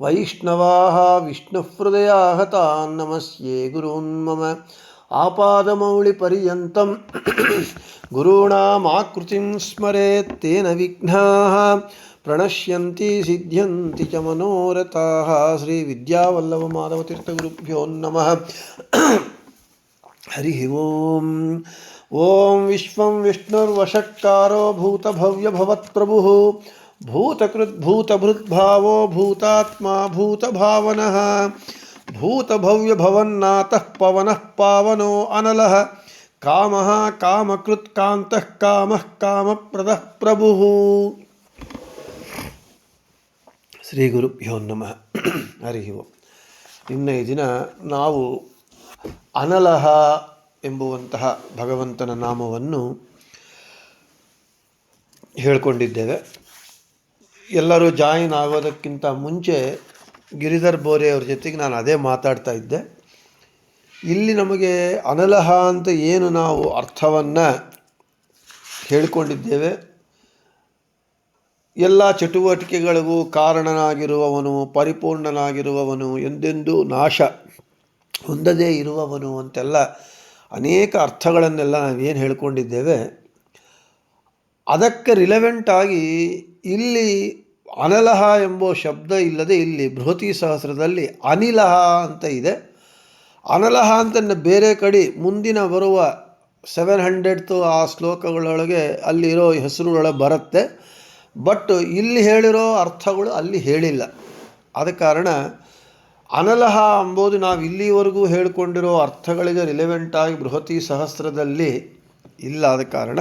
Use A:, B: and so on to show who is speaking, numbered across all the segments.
A: वैष्णवाः विष्णुहृदयाः तान् नमस्ये गुरून् मम आपादमौलिपर्यन्तं गुरूणामाकृतिं स्मरेत् तेन विघ्नाः, प्रणश्यन्ति, सिद्ध्यन्ति च मनोरथाः। श्रीविद्यावल्लभमाधवतीर्थगुरुभ्यो नमः। हरिः ओम्। ॐ विश्वं विष्णुर्वषट्कारो भूतभव्यभवत्प्रभुः ಭೂತಕೃತ್ ಭೂತಭೃದ್ಭಾವೋ ಭೂತಾತ್ಮ ಭೂತಭಾವನಃ ಭೂತಭವ್ಯಭವನ್ನಾತಃ ಪವನಃ ಪಾವನೋ ಅನಲಃ ಕಾಮಃ ಕಾಮಕೃತ್ಕಾಂತಃ ಕಾಮಃ ಕಾಮಪ್ರದಃ ಪ್ರಭು ಶ್ರೀ ಗುರುಭ್ಯೋ ನಮಃ ಹರಿಹಿವು ಇನ್ನೈ ದಿನ ನಾವು ಅನಲಹ ಎಂಬುವಂತಹ ಭಗವಂತನ ನಾಮವನ್ನು ಹೇಳಿಕೊಂಡಿದ್ದೇವೆ. ಎಲ್ಲರೂ ಜಾಯಿನ್ ಆಗೋದಕ್ಕಿಂತ ಮುಂಚೆ ಗಿರಿಧರ್ ಬೋರೆ ಅವ್ರ ಜೊತೆಗೆ ನಾನು ಅದೇ ಮಾತಾಡ್ತಾ ಇದ್ದೆ. ಇಲ್ಲಿ ನಮಗೆ ಅನಲಹ ಅಂತ ಏನು ನಾವು ಅರ್ಥವನ್ನು ಹೇಳಿಕೊಂಡಿದ್ದೇವೆ. ಎಲ್ಲ ಚಟುವಟಿಕೆಗಳಿಗೂ ಕಾರಣನಾಗಿರುವವನು, ಪರಿಪೂರ್ಣನಾಗಿರುವವನು, ಎಂದೆಂದೂ ನಾಶ ಹೊಂದದೇ ಇರುವವನು ಅಂತೆಲ್ಲ ಅನೇಕ ಅರ್ಥಗಳನ್ನೆಲ್ಲ ನಾವೇನು ಹೇಳ್ಕೊಂಡಿದ್ದೇವೆ. ಅದಕ್ಕೆ ರಿಲೆವೆಂಟ್ ಆಗಿ ಇಲ್ಲಿ ಅನಲಹ ಎಂಬ ಶಬ್ದ ಇಲ್ಲದೆ ಇಲ್ಲಿ ಬೃಹತಿ ಸಹಸ್ರದಲ್ಲಿ ಅನಿಲಹ ಅಂತ ಇದೆ. ಅನಲಹ ಅಂತ ಬೇರೆ ಕಡೆ ಮುಂದಿನ ಬರುವ ಸೆವೆನ್ ಹಂಡ್ರೆಡ್ತು ಆ ಶ್ಲೋಕಗಳೊಳಗೆ ಅಲ್ಲಿರೋ ಹೆಸರುಗಳ ಬರುತ್ತೆ. ಬಟ್ ಇಲ್ಲಿ ಹೇಳಿರೋ ಅರ್ಥಗಳು ಅಲ್ಲಿ ಹೇಳಿಲ್ಲ. ಆದ ಕಾರಣ ಅನಲಹ ಅಂಬೋದು ನಾವು ಇಲ್ಲಿವರೆಗೂ ಹೇಳಿಕೊಂಡಿರೋ ಅರ್ಥಗಳಿಗೆ ರಿಲೆವೆಂಟಾಗಿ ಬೃಹತಿ ಸಹಸ್ರದಲ್ಲಿ ಇಲ್ಲ ಆದ ಕಾರಣ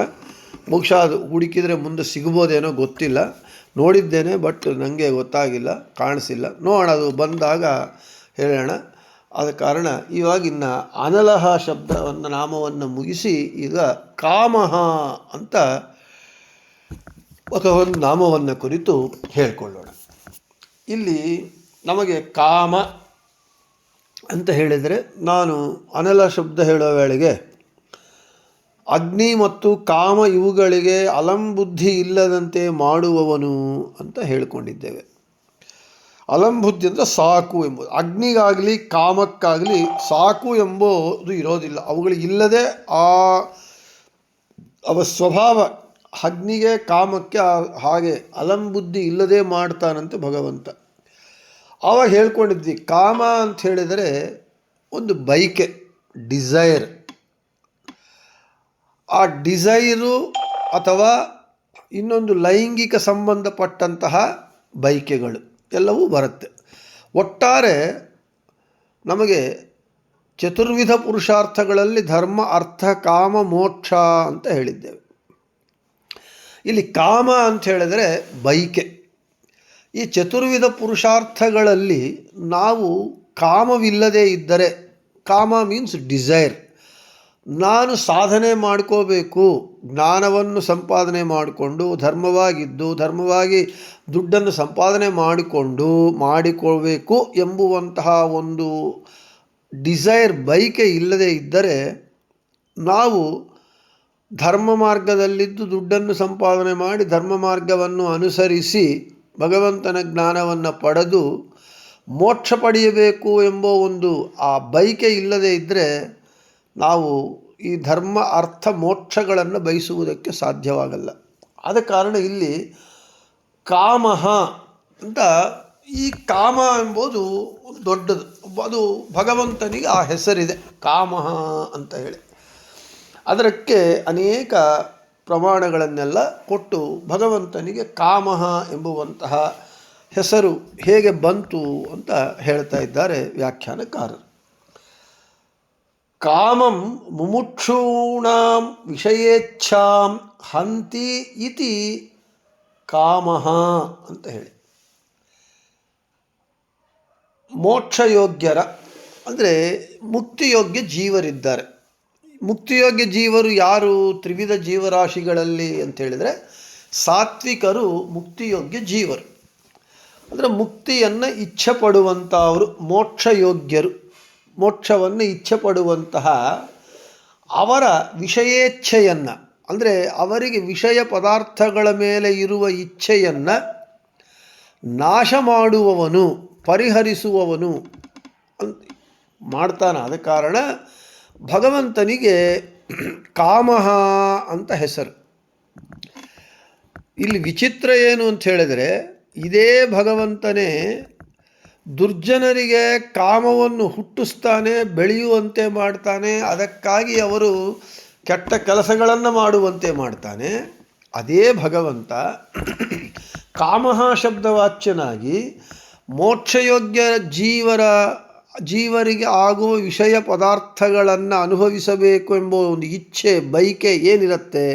A: ಬಹುಶಃ ಅದು ಹುಡುಕಿದರೆ ಮುಂದೆ ಸಿಗ್ಬೋದೇನೋ ಗೊತ್ತಿಲ್ಲ. ನೋಡಿದ್ದೇನೆ ಬಟ್ ನನಗೆ ಗೊತ್ತಾಗಿಲ್ಲ, ಕಾಣಿಸಿಲ್ಲ. ನೋಡೋಣ, ಅದು ಬಂದಾಗ ಹೇಳೋಣ. ಆದ ಕಾರಣ ಇವಾಗಿನ್ನ ಅನಲಹ ಶಬ್ದವನ್ನು, ನಾಮವನ್ನು ಮುಗಿಸಿ ಈಗ ಕಾಮಹ ಅಂತ ಒಂದು ನಾಮವನ್ನು ಕುರಿತು ಹೇಳಿಕೊಳ್ಳೋಣ. ಇಲ್ಲಿ ನಮಗೆ ಕಾಮ ಅಂತ ಹೇಳಿದರೆ ನಾನು ಅನಲ ಶಬ್ದ ಹೇಳೋ ವೇಳೆಗೆ ಅಗ್ನಿ ಮತ್ತು ಕಾಮ ಇವುಗಳಿಗೆ ಅಲಂಬುದ್ಧಿ ಇಲ್ಲದಂತೆ ಮಾಡುವವನು ಅಂತ ಹೇಳಿಕೊಂಡಿದ್ದೇವೆ. ಅಲಂಬುದ್ಧಿ ಅಂದರೆ ಸಾಕು ಎಂಬುದು. ಅಗ್ನಿಗಾಗಲಿ, ಕಾಮಕ್ಕಾಗಲಿ ಸಾಕು ಎಂಬುದು ಇರೋದಿಲ್ಲ. ಅವುಗಳಿಲ್ಲದೆ ಆ, ಅವ ಸ್ವಭಾವ ಅಗ್ನಿಗೆ, ಕಾಮಕ್ಕೆ ಹಾಗೆ ಅಲಂಬುದ್ಧಿ ಇಲ್ಲದೆ ಮಾಡ್ತಾನಂತೆ ಭಗವಂತ. ಆವಾಗ ಹೇಳ್ಕೊಂಡಿದ್ವಿ, ಕಾಮ ಅಂತ ಹೇಳಿದರೆ ಒಂದು ಬೈಕೆ ಡಿಸೈರ್ ಆ ಡಿಸೈರು ಅಥವಾ ಇನ್ನೊಂದು ಲೈಂಗಿಕ ಸಂಬಂಧಪಟ್ಟಂತಹ ಬೈಕೆಗಳು ಎಲ್ಲವೂ ಬರುತ್ತೆ. ಒಟ್ಟಾರೆ ನಮಗೆ ಚತುರ್ವಿಧ ಪುರುಷಾರ್ಥಗಳಲ್ಲಿ ಧರ್ಮ, ಅರ್ಥ, ಕಾಮ, ಮೋಕ್ಷ ಅಂತ ಹೇಳಿದ್ದೇವೆ. ಇಲ್ಲಿ ಕಾಮ ಅಂತ ಹೇಳಿದರೆ ಬೈಕೆ. ಈ ಚತುರ್ವಿಧ ಪುರುಷಾರ್ಥಗಳಲ್ಲಿ ನಾವು ಕಾಮವಿಲ್ಲದೆ ಇದ್ದರೆ ಕಾಮ ಮೀನ್ಸ್ ಡಿಸೈರ್ ನಾನು ಸಾಧನೆ ಮಾಡ್ಕೋಬೇಕು, ಜ್ಞಾನವನ್ನು ಸಂಪಾದನೆ ಮಾಡಿಕೊಂಡು, ಧರ್ಮವಾಗಿದ್ದು, ಧರ್ಮವಾಗಿ ದುಡ್ಡನ್ನು ಸಂಪಾದನೆ ಮಾಡಿಕೊಂಡು ಮಾಡಿಕೊಳ್ಬೇಕು ಎಂಬುವಂತಹ ಒಂದು ಡಿಸೈರ್ ಬೈಕೆ ಇಲ್ಲದೇ ಇದ್ದರೆ ನಾವು ಧರ್ಮ ಮಾರ್ಗದಲ್ಲಿದ್ದು ದುಡ್ಡನ್ನು ಸಂಪಾದನೆ ಮಾಡಿ ಧರ್ಮ ಮಾರ್ಗವನ್ನು ಅನುಸರಿಸಿ ಭಗವಂತನ ಜ್ಞಾನವನ್ನು ಪಡೆದು ಮೋಕ್ಷ ಪಡೆಯಬೇಕು ಎಂಬ ಒಂದು ಆ ಬೈಕೆ ಇಲ್ಲದೇ ಇದ್ದರೆ ನಾವು ಈ ಧರ್ಮ, ಅರ್ಥ, ಮೋಕ್ಷಗಳನ್ನು ಬಯಸುವುದಕ್ಕೆ ಸಾಧ್ಯವಾಗಲ್ಲ. ಆದ ಕಾರಣ ಇಲ್ಲಿ ಕಾಮಹ ಅಂತ ಈ ಕಾಮ ಎಂಬುದು ದೊಡ್ಡದು. ಅದು ಭಗವಂತನಿಗೆ ಆ ಹೆಸರಿದೆ. ಕಾಮಹ ಅಂತ ಹೇಳಿ. ಅದಕ್ಕೆ ಅನೇಕ ಪ್ರಮಾಣಗಳನ್ನೆಲ್ಲ ಕೊಟ್ಟು ಭಗವಂತನಿಗೆ ಕಾಮಹ ಎಂಬುವಂತಹ ಹೆಸರು ಹೇಗೆ ಬಂತು ಅಂತ ಹೇಳ್ತಾ ಇದ್ದಾರೆ ವ್ಯಾಖ್ಯಾನಕಾರರು. ಕಾಮಂ ಮುಮುಕ್ಷೂಣಾಂ ವಿಷಯೇಚ್ಛಾಂ ಹಂತಿ ಇತಿ ಕಾಮಃ ಅಂತ ಹೇಳಿ. ಮೋಕ್ಷಯೋಗ್ಯರ ಅಂದರೆ ಮುಕ್ತಿಯೋಗ್ಯ ಜೀವರಿದ್ದಾರೆ. ಮುಕ್ತಿಯೋಗ್ಯ ಜೀವರು ಯಾರು? ತ್ರಿವಿಧ ಜೀವರಾಶಿಗಳಲ್ಲಿ ಅಂತ ಹೇಳಿದರೆ ಸಾತ್ವಿಕರು ಮುಕ್ತಿಯೋಗ್ಯ ಜೀವರು. ಅಂದರೆ ಮುಕ್ತಿಯನ್ನು ಇಚ್ಛೆ ಪಡುವಂಥವರು ಮೋಕ್ಷಯೋಗ್ಯರು. ಮೋಕ್ಷವನ್ನು ಇಚ್ಛೆ ಪಡುವಂತಹ ಅವರ ವಿಷಯೇಚ್ಛೆಯನ್ನು, ಅಂದರೆ ಅವರಿಗೆ ವಿಷಯ ಪದಾರ್ಥಗಳ ಮೇಲೆ ಇರುವ ಇಚ್ಛೆಯನ್ನು ನಾಶ ಮಾಡುವವನು, ಪರಿಹರಿಸುವವನು ಅಂತ ಮಾಡ್ತಾನೆ. ಆದ ಕಾರಣ ಭಗವಂತನಿಗೆ ಕಾಮಹ ಅಂತ ಹೆಸರು. ಇಲ್ಲಿ ವಿಚಿತ್ರ ಏನು ಅಂತ ಹೇಳಿದರೆ, ಇದೇ ಭಗವಂತನೇ ದುರ್ಜನರಿಗೆ ಕಾಮವನ್ನು ಹುಟ್ಟಿಸ್ತಾನೆ, ಬೆಳೆಯುವಂತೆ ಮಾಡ್ತಾನೆ, ಅದಕ್ಕಾಗಿ ಅವರು ಕೆಟ್ಟ ಕೆಲಸಗಳನ್ನು ಮಾಡುವಂತೆ ಮಾಡ್ತಾನೆ. ಅದೇ ಭಗವಂತ ಕಾಮಹ ಶಬ್ದವಾಚ್ಯನಾಗಿ ಮೋಕ್ಷಯೋಗ್ಯ ಜೀವರ, ಜೀವರಿಗೆ ಆಗುವ ವಿಷಯ ಪದಾರ್ಥಗಳನ್ನು ಅನುಭವಿಸಬೇಕು ಎಂಬ ಒಂದು ಇಚ್ಛೆ ಬೈಕೆ ಏನಿರುತ್ತೆ,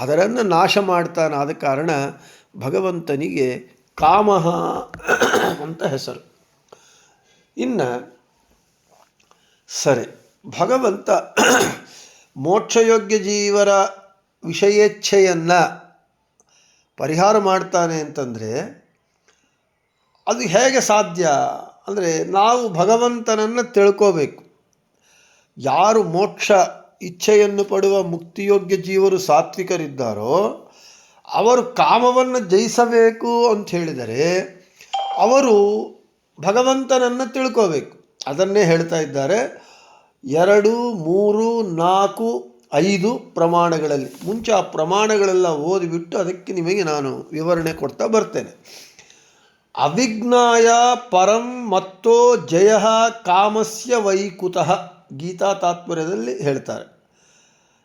A: ಅದರನ್ನು ನಾಶ ಮಾಡ್ತಾನೆ ಆದ ಕಾರಣ ಭಗವಂತನಿಗೆ ಕಾಮಹ ಅಂತ ಹೆಸರು. ಇನ್ನು ಸರಿ, ಭಗವಂತ ಮೋಕ್ಷಯೋಗ್ಯ ಜೀವರ ವಿಷಯೇಚ್ಛೆಯನ್ನು ಪರಿಹಾರ ಮಾಡ್ತಾನೆ ಅಂತಂದರೆ ಅದು ಹೇಗೆ ಸಾಧ್ಯ? ಅಂದರೆ ನಾವು ಭಗವಂತನನ್ನು ತಿಳ್ಕೋಬೇಕು. ಯಾರು ಮೋಕ್ಷ ಇಚ್ಛೆಯನ್ನು ಪಡುವ ಮುಕ್ತಿಯೋಗ್ಯ ಜೀವರು ಸಾತ್ವಿಕರಿದ್ದಾರೋ ಅವರು ಕಾಮವನ್ನು ಜಯಿಸಬೇಕು ಅಂತ ಹೇಳಿದರೆ ಅವರು ಭಗವಂತನನ್ನು ತಿಳ್ಕೋಬೇಕು. ಅದನ್ನೇ ಹೇಳ್ತಾ ಇದ್ದಾರೆ. ಎರಡು, ಮೂರು, ನಾಲ್ಕು, ಐದು ಪ್ರಮಾಣಗಳಲ್ಲಿ. ಮುಂಚೆ ಆ ಪ್ರಮಾಣಗಳೆಲ್ಲ ಓದಿಬಿಟ್ಟು ಅದಕ್ಕೆ ನಿಮಗೆ ನಾನು ವಿವರಣೆ ಕೊಡ್ತಾ ಬರ್ತೇನೆ. ಅವಿಜ್ಞಾಯ ಪರಂ ಮತ್ತೋ ಜಯ ಕಾಮಸ್ಯ ವೈಕುತಃ ಗೀತಾ ತಾತ್ಪರ್ಯದಲ್ಲಿ ಹೇಳ್ತಾರೆ.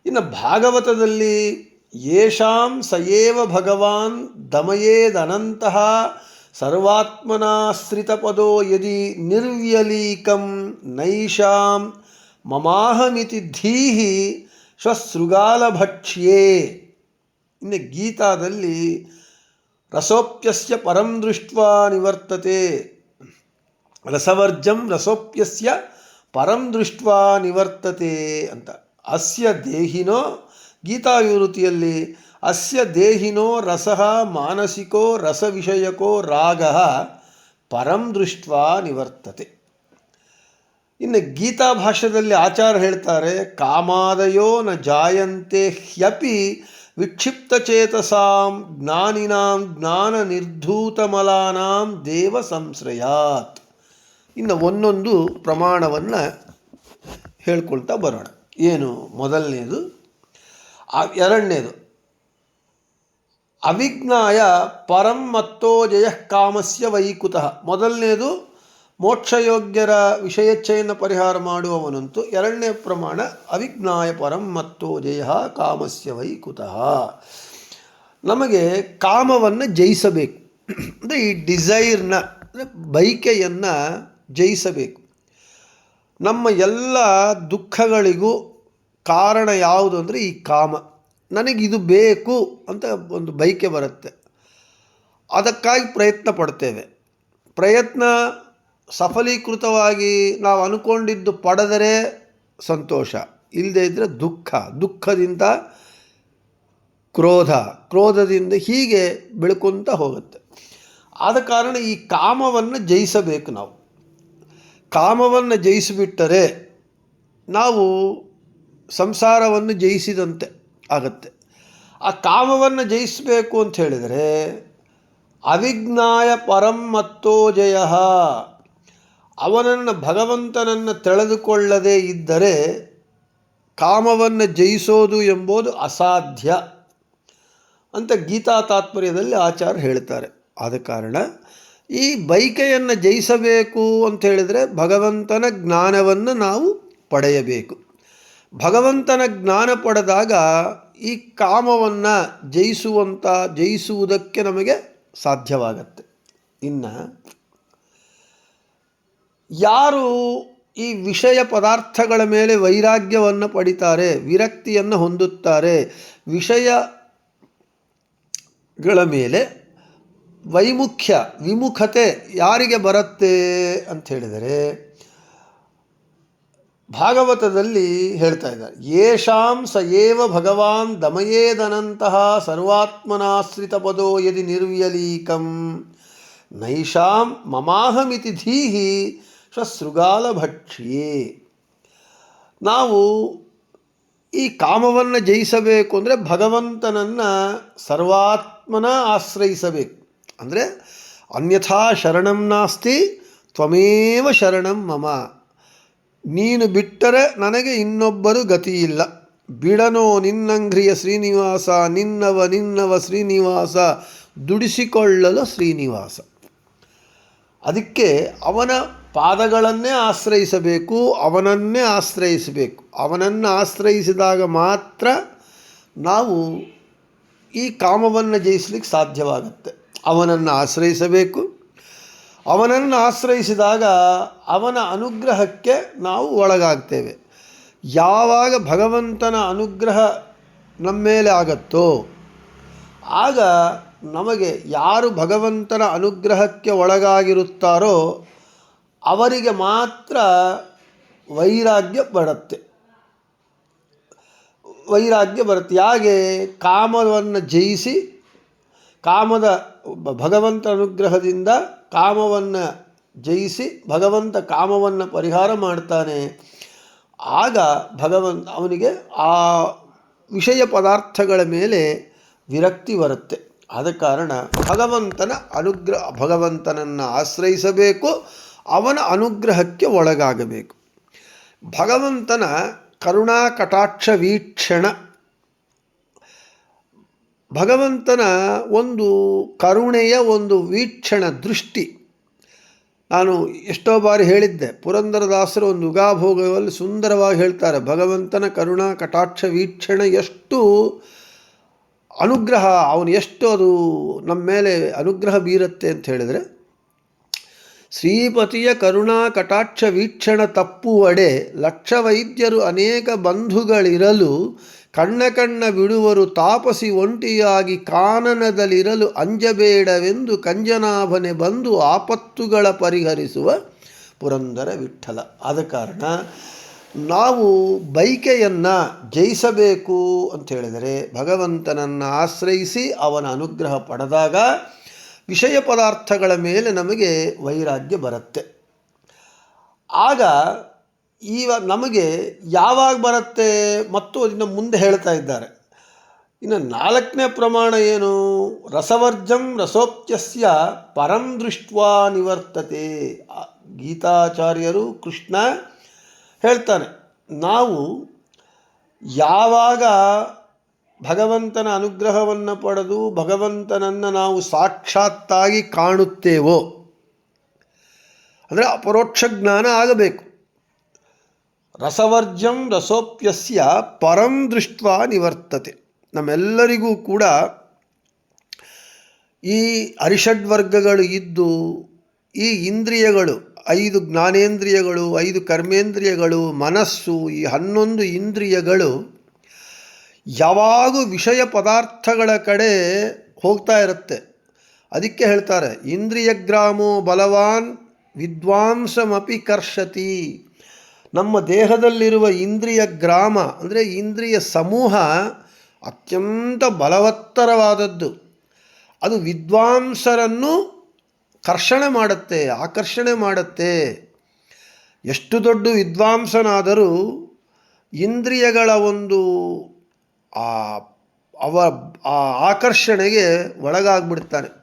A: ಇನ್ನು ಭಾಗವತದಲ್ಲಿ ಯೇಷಾಂ ಸಯೇವ ಭಗವಾನ್ ದಮಯೇದನಂತಹ ಸರ್ವಾತ್ಮನಾಶ್ರಿತಪದೋ ಯದಿ ನಿರ್ವ್ಯಲೀಕಂ ನೈಷಾಂ ಮಮಾಹಮಿತಿ ಧೀಹಿ ಸ್ವಸೃಗಾಲಭಕ್ಷ್ಯೇ ಇನ್ನು ಗೀತಾದಲ್ಲಿ ರಸೋಪ್ಯಸ್ಯ ಪರಂ ದೃಷ್ಟ ನಿವರ್ತತೆ ರಸವರ್ಜಂ ರಸೋಪ್ಯಸ್ಯ ಪರಂ ದೃಷ್ಟ ನಿವರ್ತತೆ ಅಂತ। ಅಸ್ಯ ದೇಹಿನೋ ಗೀತಾವಿವೃತಿಯಲ್ಲಿ ಅಸ್ಯ ದೇಹಿನೋ ರಸಃ ಮಾನಸಿಕೋ ರಸವಿಷಯಕೋ ರಾಗ ಪರಂ ದೃಷ್ಟ ನಿವರ್ತತೆ. ಇನ್ನು ಗೀತಾ ಭಾಷ್ಯದಲ್ಲಿ ಆಚಾರ ಹೇಳ್ತಾರೆ, ಕಾಮಾದಯೋ ನ ಜಾಯಂತೆ ಹ್ಯಪಿ ವಿಕ್ಷಿಪ್ತಚೇತಸಾಂ ಜ್ಞಾನಿನಾಂ ಜ್ಞಾನ ನಿರ್ಧೂತಮಲಾನಾಂ ದೇವ ಸಂಶ್ರಯಾತ್. ಇನ್ನು ಒಂದೊಂದು ಪ್ರಮಾಣವನ್ನು ಹೇಳ್ಕೊಳ್ತಾ ಬರೋಣ. ಏನು ಮೊದಲನೇದು? ಎರಡನೇದು. ಅವಿಜ್ಞಾಯ ಪರಂ ಮತ್ತೋ ಜಯ ಕಾಮಸ್ಯ ವೈಕುತಃ. ಮೊದಲನೇದು, ಮೋಕ್ಷಯೋಗ್ಯರ ವಿಷಯಚ್ಛೆಯನ್ನು ಪರಿಹಾರ ಮಾಡುವವನಂತೂ ಎರಡನೇ ಪ್ರಮಾಣ, ಅವಿಜ್ಞಾಯ ಪರಂ ಮತ್ತೋ ಜಯ ಕಾಮಸ್ಯ ವೈಕುತಃ. ನಮಗೆ ಕಾಮವನ್ನು ಜಯಿಸಬೇಕು. ಅಂದರೆ ಈ ಡಿಸೈರ್ನ, ಅಂದರೆ ಬೈಕೆಯನ್ನು ಜಯಿಸಬೇಕು. ನಮ್ಮ ಎಲ್ಲ ದುಃಖಗಳಿಗೂ ಕಾರಣ ಯಾವುದು ಅಂದರೆ ಈ ಕಾಮ. ನನಗೆ ಇದು ಬೇಕು ಅಂತ ಒಂದು ಬೈಕೆ ಬರುತ್ತೆ. ಅದಕ್ಕಾಗಿ ಪ್ರಯತ್ನ ಪಡ್ತೇವೆ. ಪ್ರಯತ್ನ ಸಫಲೀಕೃತವಾಗಿ ನಾವು ಅಂದ್ಕೊಂಡಿದ್ದು ಪಡೆದರೆ ಸಂತೋಷ. ಇಲ್ಲದೇ ಇದ್ದರೆ ದುಃಖ. ದುಃಖದಿಂದ ಕ್ರೋಧ. ಕ್ರೋಧದಿಂದ ಹೀಗೆ ಬೆಳ್ಕೊತ ಹೋಗುತ್ತೆ. ಆದ ಕಾರಣ ಈ ಕಾಮವನ್ನು ಜಯಿಸಬೇಕು ನಾವು. ಕಾಮವನ್ನು ಜಯಿಸಿಬಿಟ್ಟರೆ ನಾವು ಸಂಸಾರವನ್ನು ಜಯಿಸಿದಂತೆ ಆಗುತ್ತೆ. ಆ ಕಾಮವನ್ನು ಜಯಿಸಬೇಕು ಅಂತ ಹೇಳಿದರೆ, ಅವಿಜ್ಞಾಯ ಪರಂ ಮತ್ತೋ ಜಯ, ಅವನನ್ನು ಭಗವಂತನನ್ನು ತಿಳಿದುಕೊಳ್ಳದೇ ಇದ್ದರೆ ಕಾಮವನ್ನು ಜಯಿಸೋದು ಎಂಬುದು ಅಸಾಧ್ಯ ಅಂತ ಗೀತಾ ತಾತ್ಪರ್ಯದಲ್ಲಿ ಆಚಾರ ಹೇಳ್ತಾರೆ. ಆದ ಕಾರಣ ಈ ಬೈಕೆಯನ್ನು ಜಯಿಸಬೇಕು ಅಂತ ಹೇಳಿದರೆ ಭಗವಂತನ ಜ್ಞಾನವನ್ನು ನಾವು ಪಡೆಯಬೇಕು. ಭಗವಂತನ ಜ್ಞಾನ ಪಡೆದಾಗ ಈ ಕಾಮವನ್ನು ಜಯಿಸುವಂಥ ಜಯಿಸುವುದಕ್ಕೆ ನಮಗೆ ಸಾಧ್ಯವಾಗತ್ತೆ. ಇನ್ನು ಯಾರು ಈ ವಿಷಯ ಪದಾರ್ಥಗಳ ಮೇಲೆ ವೈರಾಗ್ಯವನ್ನು ಪಡಿತಾರೆ, ವಿರಕ್ತಿಯನ್ನು ಹೊಂದುತ್ತಾರೆ, ವಿಷಯಗಳ ಮೇಲೆ ವೈಮುಖ್ಯ, ವಿಮುಖತೆ ಯಾರಿಗೆ ಬರುತ್ತೆ ಅಂತ ಹೇಳಿದರೆ ಭಾಗವತದಲ್ಲಿ ಹೇಳ್ತಾ ಇದ್ದಾರೆ. ಯೇಷಾಂ ಸ ಏವ ಭಗವಾನ್ ದಮಯೇದನಂತಹ ಸರ್ವಾತ್ಮನಾಶ್ರಿತ ಪದೋ ಯದಿ ನಿರ್ವ್ಯಲೀಕಂ. ನೈಷಾಂ ಮಮಾಹಮಿತಿ ಧೀಹಿ ಸ್ವಸೃಗಾಲ ಭಕ್ಷ್ಯೇ ನಾವು ಈ ಕಾಮವನ್ನು ಜಯಿಸಬೇಕು ಅಂದರೆ ಭಗವಂತನನ್ನು ಸರ್ವಾತ್ಮನ ಆಶ್ರಯಿಸಬೇಕು. ಅಂದರೆ ಅನ್ಯಥಾ ಶರಣಂ ನಾಸ್ತಿ, ತ್ವಮೇವ ಶರಣಂ ಮಮ. ನೀನು ಬಿಟ್ಟರೆ ನನಗೆ ಇನ್ನೊಬ್ಬರು ಗತಿಯಿಲ್ಲ. ಬಿಡನೋ ನಿನ್ನಂಘ್ರಿಯ ಶ್ರೀನಿವಾಸ, ನಿನ್ನವ ನಿನ್ನವ ಶ್ರೀನಿವಾಸ, ದುಡಿಸಿಕೊಳ್ಳಲು ಶ್ರೀನಿವಾಸ. ಅದಕ್ಕೆ ಅವನ ಪಾದಗಳನ್ನೇ ಆಶ್ರಯಿಸಬೇಕು, ಅವನನ್ನೇ ಆಶ್ರಯಿಸಬೇಕು. ಅವನನ್ನು ಆಶ್ರಯಿಸಿದಾಗ ಮಾತ್ರ ನಾವು ಈ ಕಾಮವನ್ನು ಜಯಿಸಲಿಕ್ಕೆ ಸಾಧ್ಯವಾಗುತ್ತೆ. ಅವನನ್ನು ಆಶ್ರಯಿಸಬೇಕು. ಅವನನ್ನು ಆಶ್ರಯಿಸಿದಾಗ ಅವನ ಅನುಗ್ರಹಕ್ಕೆ ನಾವು ಒಳಗಾಗ್ತೇವೆ. ಯಾವಾಗ ಭಗವಂತನ ಅನುಗ್ರಹ ನಮ್ಮ ಮೇಲೆ ಆಗತ್ತೋ, ಆಗ ನಮಗೆ ಯಾರು ಭಗವಂತನ ಅನುಗ್ರಹಕ್ಕೆ ಒಳಗಾಗಿರುತ್ತಾರೋ ಅವರಿಗೆ ಮಾತ್ರ ವೈರಾಗ್ಯ ಬರುತ್ತೆ. ವೈರಾಗ್ಯ ಬರುತ್ತೆ. ಹಾಗೆ ಕಾಮವನ್ನು ಜಯಿಸಿ, ಕಾಮದ ಭಗವಂತ ಅನುಗ್ರಹದಿಂದ ಕಾಮವನ್ನು ಜಯಿಸಿ ಭಗವಂತ ಕಾಮವನ್ನು ಪರಿಹಾರ ಮಾಡ್ತಾನೆ. ಆಗ ಭಗವಂತ ಅವನಿಗೆ ಆ ವಿಷಯ ಪದಾರ್ಥಗಳ ಮೇಲೆ ವಿರಕ್ತಿ ಬರುತ್ತೆ. ಆದ ಕಾರಣ ಭಗವಂತನ ಅನುಗ್ರಹ, ಭಗವಂತನನ್ನು ಆಶ್ರಯಿಸಬೇಕು, ಅವನ ಅನುಗ್ರಹಕ್ಕೆ ಒಳಗಾಗಬೇಕು. ಭಗವಂತನ ಕರುಣಾ ಕಟಾಕ್ಷ ವೀಕ್ಷಣ ಭಗವಂತನ ಒಂದು ಕರುಣೆಯ ಒಂದು ವೀಕ್ಷಣ ದೃಷ್ಟಿ. ನಾನು ಎಷ್ಟೋ ಬಾರಿ ಹೇಳಿದ್ದೆ, ಪುರಂದರದಾಸರು ಒಂದು ಯುಗಾಭೋಗದಲ್ಲಿ ಸುಂದರವಾಗಿ ಹೇಳ್ತಾರೆ, ಭಗವಂತನ ಕರುಣಾ ಕಟಾಕ್ಷ ವೀಕ್ಷಣೆ ಎಷ್ಟು ಅನುಗ್ರಹ, ಅವನು ಎಷ್ಟು ಅದು ನಮ್ಮ ಮೇಲೆ ಅನುಗ್ರಹ ಬೀರುತ್ತೆ ಅಂತ ಹೇಳಿದರೆ ಶ್ರೀಪತಿಯ ಕರುಣಾ ಕಟಾಕ್ಷ ವೀಕ್ಷಣ ತಪ್ಪುವಡೆ ಲಕ್ಷ ವೈದ್ಯರು ಅನೇಕ ಬಂಧುಗಳಿರಲು ಕಣ್ಣ ಕಣ್ಣ ಬಿಡುವರು ತಾಪಸಿ ಒಂಟಿಯಾಗಿ ಕಾನನದಲ್ಲಿರಲು ಅಂಜಬೇಡವೆಂದು ಕಂಜನಾಭನೆ ಬಂದು ಆಪತ್ತುಗಳ ಪರಿಹರಿಸುವ ಪುರಂದರ ವಿಠಲ. ಆದ ಕಾರಣ ನಾವು ಬೈಕೆಯನ್ನು ಜಯಿಸಬೇಕು ಅಂತ ಹೇಳಿದರೆ ಭಗವಂತನನ್ನು ಆಶ್ರಯಿಸಿ ಅವನ ಅನುಗ್ರಹ ಪಡೆದಾಗ ವಿಷಯ ಪದಾರ್ಥಗಳ ಮೇಲೆ ನಮಗೆ ವೈರಾಗ್ಯ ಬರುತ್ತೆ. ಆಗ ಈಗ ನಮಗೆ ಯಾವಾಗ ಬರುತ್ತೆ ಮತ್ತು ಅದನ್ನು ಮುಂದೆ ಹೇಳ್ತಾ ಇದ್ದಾರೆ. ಇನ್ನು ನಾಲ್ಕನೇ ಪ್ರಮಾಣ ಏನು? ರಸವರ್ಜಂ ರಸೋಪ್ತ್ಯಸ್ಯ ಪರಂ ದೃಷ್ಟ್ವಾ ನಿವರ್ತತೆ. ಗೀತಾಚಾರ್ಯರು ಕೃಷ್ಣ ಹೇಳ್ತಾನೆ ನಾವು ಯಾವಾಗ ಭಗವಂತನ ಅನುಗ್ರಹವನ್ನು ಪಡೆದು ಭಗವಂತನನ್ನು ನಾವು ಸಾಕ್ಷಾತ್ತಾಗಿ ಕಾಣುತ್ತೇವೋ? ಅಂದರೆ ಅಪರೋಕ್ಷ ಜ್ಞಾನ ಆಗಬೇಕು. ರಸವರ್ಜಂ ರಸೋಪ್ಯಸ್ಯ ಪರಂ ದೃಷ್ಟ ನಿವರ್ತತೆ. ನಮ್ಮೆಲ್ಲರಿಗೂ ಕೂಡ ಈ ಅರಿಷಡ್ವರ್ಗಗಳು ಇದ್ದು, ಈ ಇಂದ್ರಿಯಗಳು, ಐದು ಜ್ಞಾನೇಂದ್ರಿಯಗಳು, ಐದು ಕರ್ಮೇಂದ್ರಿಯಗಳು, ಮನಸ್ಸು, ಈ ಹನ್ನೊಂದು ಇಂದ್ರಿಯಗಳು ಯಾವಾಗೂ ವಿಷಯ ಪದಾರ್ಥಗಳ ಕಡೆ ಹೋಗ್ತಾ ಇರುತ್ತೆ. ಅದಕ್ಕೆ ಹೇಳ್ತಾರೆ, ಇಂದ್ರಿಯಗ್ರಾಮೋ ಬಲವಾನ್ ವಿದ್ವಾಂಸಮಪಿ ಕರ್ಷತಿ. ನಮ್ಮ ದೇಹದಲ್ಲಿರುವ ಇಂದ್ರಿಯ ಗ್ರಾಮ, ಅಂದರೆ ಇಂದ್ರಿಯ ಸಮೂಹ, ಅತ್ಯಂತ ಬಲವತ್ತರವಾದದ್ದು. ಅದು ವಿದ್ವಾಂಸರನ್ನು ಕರ್ಷಣೆ ಮಾಡುತ್ತೆ, ಆಕರ್ಷಣೆ ಮಾಡುತ್ತೆ. ಎಷ್ಟು ದೊಡ್ಡ ವಿದ್ವಾಂಸನಾದರೂ ಇಂದ್ರಿಯಗಳ ಒಂದು ಆ, ಅವ, ಆ ಆಕರ್ಷಣೆಗೆ ಒಳಗಾಗ್ಬಿಡ್ತಾನೆ.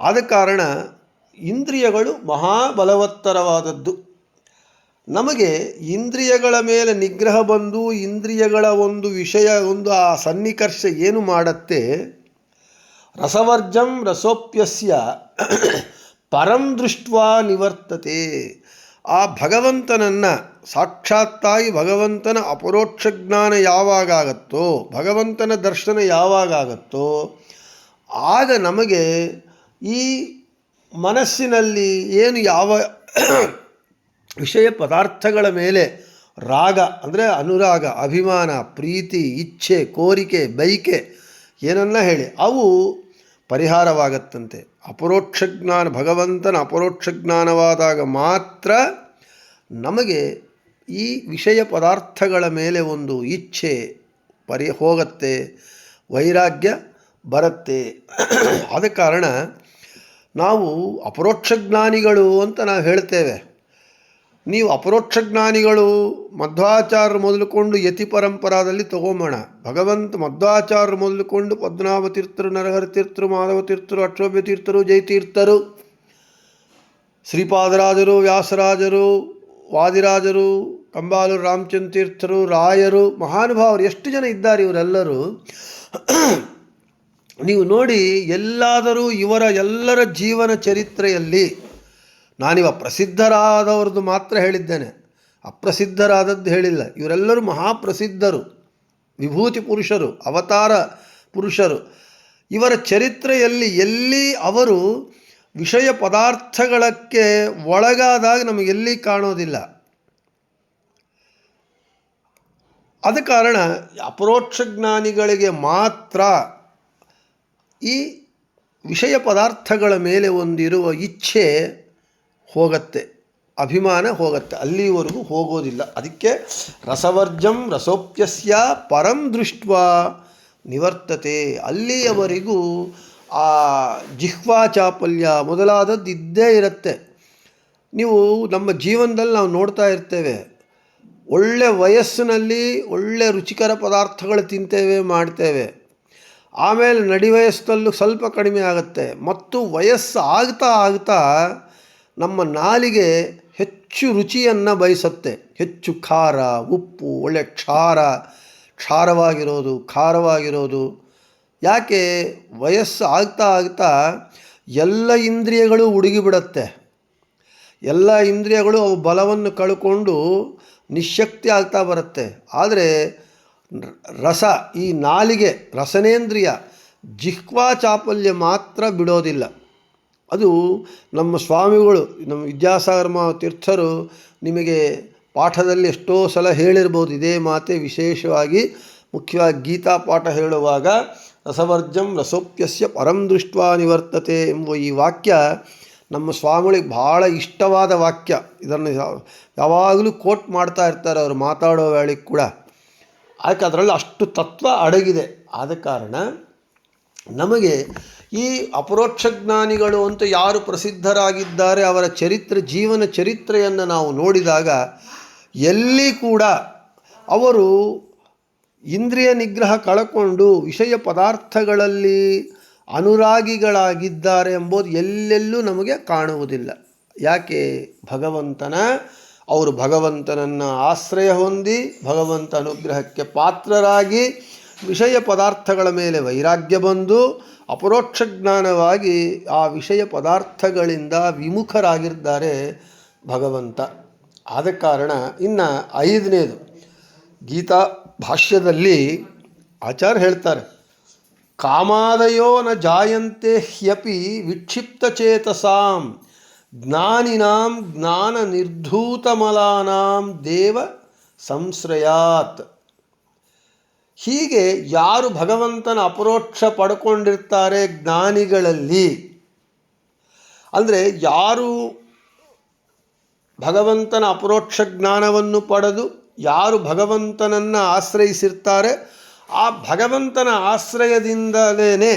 A: ಆದ ಕಾರಣ ಇಂದ್ರಿಯಗಳು ಮಹಾಬಲವತ್ತರವಾದದ್ದು. ನಮಗೆ ಇಂದ್ರಿಯಗಳ ಮೇಲೆ ನಿಗ್ರಹ ಬಂದು, ಇಂದ್ರಿಯಗಳ ಒಂದು ವಿಷಯ, ಒಂದು ಆ ಸನ್ನಿಕರ್ಷ ಏನು ಮಾಡುತ್ತೆ? ರಸವರ್ಜಂ ರಸೋಪ್ಯಸ್ಯ ಪರಂ ದೃಷ್ಟ್ವಾ ನಿವರ್ತತೆ. ಆ ಭಗವಂತನನ್ನು ಸಾಕ್ಷಾತ್ತಾಗಿ ಭಗವಂತನ ಅಪರೋಕ್ಷ ಜ್ಞಾನ ಯಾವಾಗಾಗತ್ತೋ, ಭಗವಂತನ ದರ್ಶನ ಯಾವಾಗಾಗತ್ತೋ, ಆಗ ನಮಗೆ ಈ ಮನಸ್ಸಿನಲ್ಲಿ ಏನು ಯಾವ ವಿಷಯ ಪದಾರ್ಥಗಳ ಮೇಲೆ ರಾಗ, ಅಂದರೆ ಅನುರಾಗ, ಅಭಿಮಾನ, ಪ್ರೀತಿ, ಇಚ್ಛೆ, ಕೋರಿಕೆ, ಬೈಕೆ, ಏನನ್ನ ಹೇಳಿ, ಅವು ಪರಿಹಾರವಾಗತ್ತಂತೆ. ಅಪರೋಕ್ಷ ಜ್ಞಾನ ಭಗವಂತನ ಅಪರೋಕ್ಷ ಜ್ಞಾನವಾದಾಗ ಮಾತ್ರ ನಮಗೆ ಈ ವಿಷಯ ಪದಾರ್ಥಗಳ ಮೇಲೆ ಒಂದು ಇಚ್ಛೆ ಪರಿ, ಹೋಗತ್ತೆ, ವೈರಾಗ್ಯ ಬರುತ್ತೆ. ಆದ ಕಾರಣ ನಾವು ಅಪರೋಕ್ಷ ಜ್ಞಾನಿಗಳು ಅಂತ ನಾವು ಹೇಳ್ತೇವೆ. ನೀವು ಅಪರೋಕ್ಷ ಜ್ಞಾನಿಗಳು ಮಧ್ವಾಚಾರ್ಯ ಮೊದಲುಕೊಂಡು ಯತಿ ಪರಂಪರಾದಲ್ಲಿ ತಗೊಂಬೋಣ ಭಗವಂತ ಮಧ್ವಾಚಾರ್ಯ ಮೊದಲುಕೊಂಡು ಪದ್ಮನಾಭ ತೀರ್ಥರು ನರಹರ ತೀರ್ಥರು ಮಾಧವ ತೀರ್ಥರು ಅಕ್ಷೋಭ್ಯ ತೀರ್ಥರು ಜಯತೀರ್ಥರು, ಶ್ರೀಪಾದರಾಜರು, ವ್ಯಾಸರಾಜರು, ವಾದಿರಾಜರು ಕಂಬಾಲು ರಾಮಚಂದ್ರ ತೀರ್ಥರು ರಾಯರು, ಮಹಾನುಭಾವರು, ಎಷ್ಟು ಜನ ಇದ್ದಾರೆ ಇವರೆಲ್ಲರೂ? ನೀವು ನೋಡಿ, ಎಲ್ಲಾದರೂ ಇವರ ಎಲ್ಲರ ಜೀವನ ಚರಿತ್ರೆಯಲ್ಲಿ ನಾನಿವ ಪ್ರಸಿದ್ಧರಾದವ್ರದ್ದು ಮಾತ್ರ ಹೇಳಿದ್ದೇನೆ. ಅಪ್ರಸಿದ್ಧರಾದದ್ದು ಹೇಳಿಲ್ಲ. ಇವರೆಲ್ಲರೂ ಮಹಾಪ್ರಸಿದ್ಧರು. ವಿಭೂತಿ ಪುರುಷರು, ಅವತಾರ ಪುರುಷರು. ಇವರ ಚರಿತ್ರೆಯಲ್ಲಿ ಎಲ್ಲಿ ಅವರು ವಿಷಯ ಪದಾರ್ಥಗಳಕ್ಕೆ ಒಳಗಾದಾಗ ನಮಗೆಲ್ಲಿ ಕಾಣೋದಿಲ್ಲ. ಆದ ಕಾರಣ ಅಪರೋಕ್ಷ ಜ್ಞಾನಿಗಳಿಗೆ ಮಾತ್ರ ಈ ವಿಷಯ ಪದಾರ್ಥಗಳ ಮೇಲೆ ಒಂದಿರುವ ಇಚ್ಛೆ ಹೋಗತ್ತೆ. ಅಭಿಮಾನ ಹೋಗತ್ತೆ. ಅಲ್ಲಿವರೆಗೂ ಹೋಗೋದಿಲ್ಲ. ಅದಕ್ಕೆ ರಸವರ್ಜಂ ರಸೋಪ್ಯಸ್ಯ ಪರಂ ದೃಷ್ಟ ನಿವರ್ತತೆ. ಅಲ್ಲಿಯವರೆಗೂ ಆ ಜಿಹ್ವಾ ಚಾಪಲ್ಯ ಮೊದಲಾದದ್ದು ಇದ್ದೇ ಇರುತ್ತೆ. ನೀವು ನಮ್ಮ ಜೀವನದಲ್ಲಿ ನಾವು ನೋಡ್ತಾ ಇರ್ತೇವೆ. ಒಳ್ಳೆ ವಯಸ್ಸಿನಲ್ಲಿ ಒಳ್ಳೆ ರುಚಿಕರ ಪದಾರ್ಥಗಳು ತಿಂತೇವೆ, ಮಾಡ್ತೇವೆ. ಆಮೇಲೆ ನಡಿ ವಯಸ್ಸಲ್ಲೂ ಸ್ವಲ್ಪ ಕಡಿಮೆ ಆಗುತ್ತೆ. ಮತ್ತು ವಯಸ್ಸು ಆಗ್ತಾ ಆಗ್ತಾ ನಮ್ಮ ನಾಲಿಗೆ ಹೆಚ್ಚು ರುಚಿಯನ್ನು ಬಯಸುತ್ತೆ. ಹೆಚ್ಚು ಖಾರ, ಉಪ್ಪು, ಒಳ್ಳೆ ಕ್ಷಾರ, ಕ್ಷಾರವಾಗಿರೋದು, ಖಾರವಾಗಿರೋದು. ಯಾಕೆ? ವಯಸ್ಸು ಆಗ್ತಾ ಆಗ್ತಾ ಎಲ್ಲ ಇಂದ್ರಿಯಗಳು ಉಡುಗಿಬಿಡತ್ತೆ. ಎಲ್ಲ ಇಂದ್ರಿಯಗಳು ಅವು ಬಲವನ್ನು ಕಳ್ಕೊಂಡು ನಿಶಕ್ತಿ ಆಗ್ತಾ ಬರುತ್ತೆ. ಆದರೆ ರಸ, ಈ ನಾಲಿಗೆ, ರಸನೇಂದ್ರಿಯ ಜಿಹ್ವಾ ಚಾಪಲ್ಯ ಮಾತ್ರ ಬಿಡೋದಿಲ್ಲ. ಅದು ನಮ್ಮ ಸ್ವಾಮಿಗಳು, ನಮ್ಮ ವಿದ್ಯಾಸಾಗರ ತೀರ್ಥರು ನಿಮಗೆ ಪಾಠದಲ್ಲಿ ಎಷ್ಟೋ ಸಲ ಹೇಳಿರ್ಬೋದು. ಇದೇ ಮಾತೆ ವಿಶೇಷವಾಗಿ ಮುಖ್ಯವಾಗಿ ಗೀತಾ ಪಾಠ ಹೇಳುವಾಗ, ರಸವರ್ಜಂ ರಸೋಪ್ಯಸ್ಯ ಪರಂ ದೃಷ್ಟ ನಿವರ್ತತೆ ಎಂಬ ಈ ವಾಕ್ಯ ನಮ್ಮ ಸ್ವಾಮಿಗಳಿಗೆ ಭಾಳ ಇಷ್ಟವಾದ ವಾಕ್ಯ. ಇದನ್ನು ಯಾವಾಗಲೂ ಕೋಟ್ ಮಾಡ್ತಾ ಇರ್ತಾರೆ ಅವರು ಮಾತಾಡೋ ವೇಳೆಗೆ ಕೂಡ. ಯಾಕೆ ಅದರಲ್ಲಿ ಅಷ್ಟು ತತ್ವ ಅಡಗಿದೆ. ಆದ ಕಾರಣ ನಮಗೆ ಈ ಅಪರೋಕ್ಷ ಜ್ಞಾನಿಗಳು ಅಂತ ಯಾರು ಪ್ರಸಿದ್ಧರಾಗಿದ್ದಾರೆ, ಅವರ ಚರಿತ್ರೆ, ಜೀವನ ಚರಿತ್ರೆಯನ್ನು ನಾವು ನೋಡಿದಾಗ ಎಲ್ಲಿ ಕೂಡ ಅವರು ಇಂದ್ರಿಯ ನಿಗ್ರಹ ಕಳಕೊಂಡು ವಿಷಯ ಪದಾರ್ಥಗಳಲ್ಲಿ ಅನುರಾಗಿಗಳಾಗಿದ್ದಾರೆ ಎಂಬುದು ಎಲ್ಲೆಲ್ಲೂ ನಮಗೆ ಕಾಣುವುದಿಲ್ಲ. ಯಾಕೆ? ಭಗವಂತನ, ಅವರು ಭಗವಂತನನ್ನು ಆಶ್ರಯ ಹೊಂದಿ ಭಗವಂತ ಅನುಗ್ರಹಕ್ಕೆ ಪಾತ್ರರಾಗಿ ವಿಷಯ ಪದಾರ್ಥಗಳ ಮೇಲೆ ವೈರಾಗ್ಯ ಬಂದು ಅಪರೋಕ್ಷ ಜ್ಞಾನವಾಗಿ ಆ ವಿಷಯ ಪದಾರ್ಥಗಳಿಂದ ವಿಮುಖರಾಗಿದ್ದಾರೆ ಭಗವಂತ. ಆದ ಕಾರಣ ಇನ್ನು ಐದನೇದು, ಗೀತಾ ಭಾಷ್ಯದಲ್ಲಿ ಆಚಾರ್ಯ ಹೇಳ್ತಾರೆ, ಕಾಮಾದಯೋ ನ ಜಾಯಂತೆ ಹ್ಯಪಿ ವಿಕ್ಷಿಪ್ತಚೇತಸಾಂ ಜ್ಞಾನಿನಾಂ ಜ್ಞಾನ ನಿರ್ಧೂತಮಲಾನಾಂ ದೇವ ಸಂಶ್ರಯಾತ್. ಹೀಗೆ ಯಾರು ಭಗವಂತನ ಅಪರೋಕ್ಷ ಪಡ್ಕೊಂಡಿರ್ತಾರೆ ಜ್ಞಾನಿಗಳಲ್ಲಿ? ಅಂದರೆ ಯಾರು ಭಗವಂತನ ಅಪರೋಕ್ಷ ಜ್ಞಾನವನ್ನು ಪಡೆದು ಯಾರು ಭಗವಂತನನ್ನು ಆಶ್ರಯಿಸಿರ್ತಾರೆ, ಆ ಭಗವಂತನ ಆಶ್ರಯದಿಂದಲೇ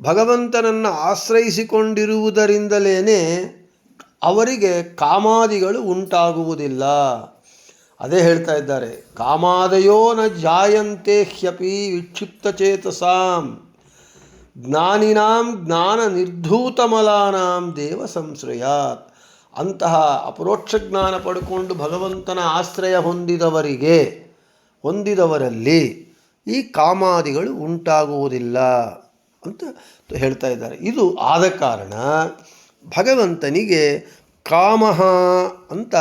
A: ಭಗವಂತನನ್ನು ಆಶ್ರಯಿಸಿಕೊಂಡಿರುವುದರಿಂದಲೇ ಅವರಿಗೆ ಕಾಮಾದಿಗಳು ಉಂಟಾಗುವುದಿಲ್ಲ. ಅದೇ ಹೇಳ್ತಾ ಇದ್ದಾರೆ, ಕಾಮಾದಯೋ ನ ಜಾಯಂತೆ ಹ್ಯಪಿ ವಿಕ್ಷಿಪ್ತ ಚೇತಸಾಂ, ಜ್ಞಾನಿನಾಂ ಜ್ಞಾನ ನಿರ್ಧೂತಮಲಾನಾಂ ದೇವ ಸಂಶ್ರಯಾತ್. ಅಂತಹ ಅಪರೋಕ್ಷ ಜ್ಞಾನ ಪಡ್ಕೊಂಡು ಭಗವಂತನ ಆಶ್ರಯ ಹೊಂದಿದವರಿಗೆ, ಹೊಂದಿದವರಲ್ಲಿ ಈ ಕಾಮಾದಿಗಳು ಉಂಟಾಗುವುದಿಲ್ಲ ಅಂತ ಹೇಳ್ತಾ ಇದ್ದಾರೆ. ಇದು ಆದ ಕಾರಣ ಭಗವಂತನಿಗೆ ಕಾಮಹ ಅಂತ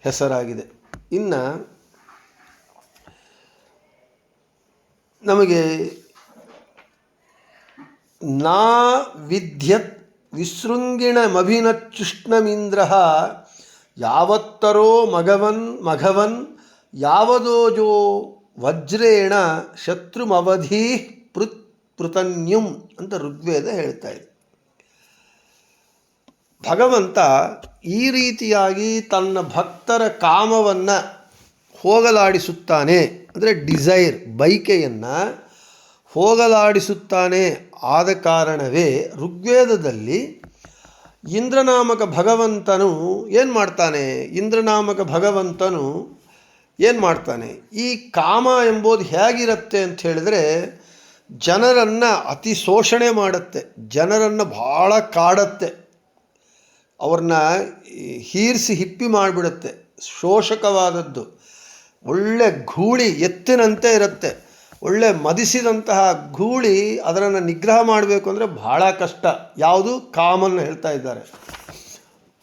A: ಹೆಸರಾಗಿದೆ. ಇನ್ನು ನಮಗೆ ನಾ ವಿದ್ಯತ್ ವಿಸೃಂಗಿಣಮಭಿನಚುಷ್ಣಮೀಂದ್ರ ಯಾವತ್ತರೋ ಮಗವನ್ ಮಘವನ್ ಯಾವದೋಜೋ ವಜ್ರೇಣ ಶತ್ರುಮವಧಿ ಪೃತ್ ಪೃತನ್ಯುಂ ಅಂತ ಋಗ್ವೇದ ಹೇಳ್ತಾ ಇದೆ. ಭಗವಂತ ಈ ರೀತಿಯಾಗಿ ತನ್ನ ಭಕ್ತರ ಕಾಮವನ್ನು ಹೋಗಲಾಡಿಸುತ್ತಾನೆ. ಅಂದರೆ ಡಿಸೈರ್ ಬೈಕೆಯನ್ನು ಹೋಗಲಾಡಿಸುತ್ತಾನೆ ಆದ ಕಾರಣವೇ ಋಗ್ವೇದದಲ್ಲಿ ಇಂದ್ರನಾಮಕ ಭಗವಂತನು ಏನು ಮಾಡ್ತಾನೆ? ಇಂದ್ರನಾಮಕ ಭಗವಂತನು ಏನು ಮಾಡ್ತಾನೆ? ಈ ಕಾಮ ಎಂಬುದು ಹೇಗಿರುತ್ತೆ ಅಂತ ಹೇಳಿದ್ರೆ ಜನರನ್ನು ಅತಿ ಶೋಷಣೆ ಮಾಡುತ್ತೆ. ಜನರನ್ನು ಭಾಳ ಕಾಡತ್ತೆ. ಅವ್ರನ್ನ ಹೀರಿಸಿ ಹಿಪ್ಪಿ ಮಾಡಿಬಿಡುತ್ತೆ. ಶೋಷಕವಾದದ್ದು. ಒಳ್ಳೆ ಗೂಳಿ ಎತ್ತಿನಂತೆ ಇರುತ್ತೆ. ಒಳ್ಳೆ ಮದಿಸಿದಂತಹ ಗೂಳಿ ಅದರನ್ನು ನಿಗ್ರಹ ಮಾಡಬೇಕು ಅಂದರೆ ಬಹಳ ಕಷ್ಟ. ಯಾವುದು? ಕಾಮನ್ನು ಹೇಳ್ತಾ ಇದ್ದಾರೆ.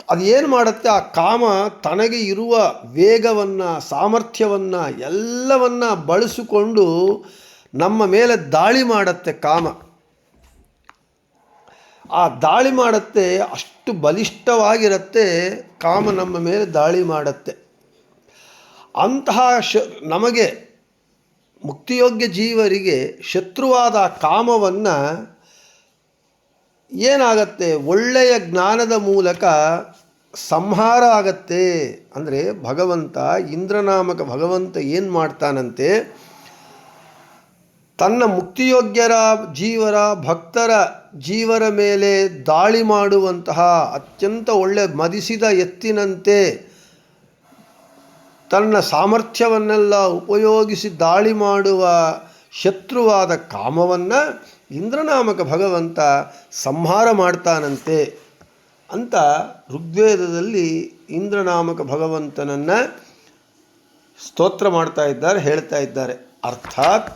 A: ಅದು ಏನು ಮಾಡುತ್ತೆ? ಆ ಕಾಮ ತನಗೆ ಇರುವ ವೇಗವನ್ನು, ಸಾಮರ್ಥ್ಯವನ್ನು, ಎಲ್ಲವನ್ನು ಬಳಸಿಕೊಂಡು ನಮ್ಮ ಮೇಲೆ ದಾಳಿ ಮಾಡುತ್ತೆ ಕಾಮ. ಆ ದಾಳಿ ಮಾಡುತ್ತೆ ಅಷ್ಟು ಬಲಿಷ್ಠವಾಗಿರುತ್ತೆ ಕಾಮ ನಮ್ಮ ಮೇಲೆ ದಾಳಿ ಮಾಡುತ್ತೆ. ಅಂತಹ ಶ, ನಮಗೆ ಮುಕ್ತಿಯೋಗ್ಯ ಜೀವರಿಗೆ ಶತ್ರುವಾದ ಕಾಮವನ್ನು ಏನಾಗತ್ತೆ? ಒಳ್ಳೆಯ ಜ್ಞಾನದ ಮೂಲಕ ಸಂಹಾರ ಆಗತ್ತೆ. ಅಂದರೆ ಭಗವಂತ, ಇಂದ್ರನಾಮಕ ಭಗವಂತ ಏನು ಮಾಡ್ತಾನಂತೆ? ತನ್ನ ಮುಕ್ತಿಯೋಗ್ಯರ ಜೀವರ ಭಕ್ತರ ಜೀವರ ಮೇಲೆ ದಾಳಿ ಮಾಡುವಂತಹ ಅತ್ಯಂತ ಒಳ್ಳೆ ಮದಿಸಿದ ಎತ್ತಿನಂತೆ ತನ್ನ ಸಾಮರ್ಥ್ಯವನ್ನೆಲ್ಲ ಉಪಯೋಗಿಸಿ ದಾಳಿ ಮಾಡುವ ಶತ್ರುವಾದ ಕಾಮವನ್ನು ಇಂದ್ರನಾಮಕ ಭಗವಂತ ಸಂಹಾರ ಮಾಡ್ತಾನಂತೆ ಅಂತ ಋಗ್ವೇದದಲ್ಲಿ ಇಂದ್ರನಾಮಕ ಭಗವಂತನನ್ನು ಸ್ತೋತ್ರ ಮಾಡ್ತಾ ಇದ್ದಾರೆ, ಹೇಳ್ತಾ ಇದ್ದಾರೆ. ಅರ್ಥಾತ್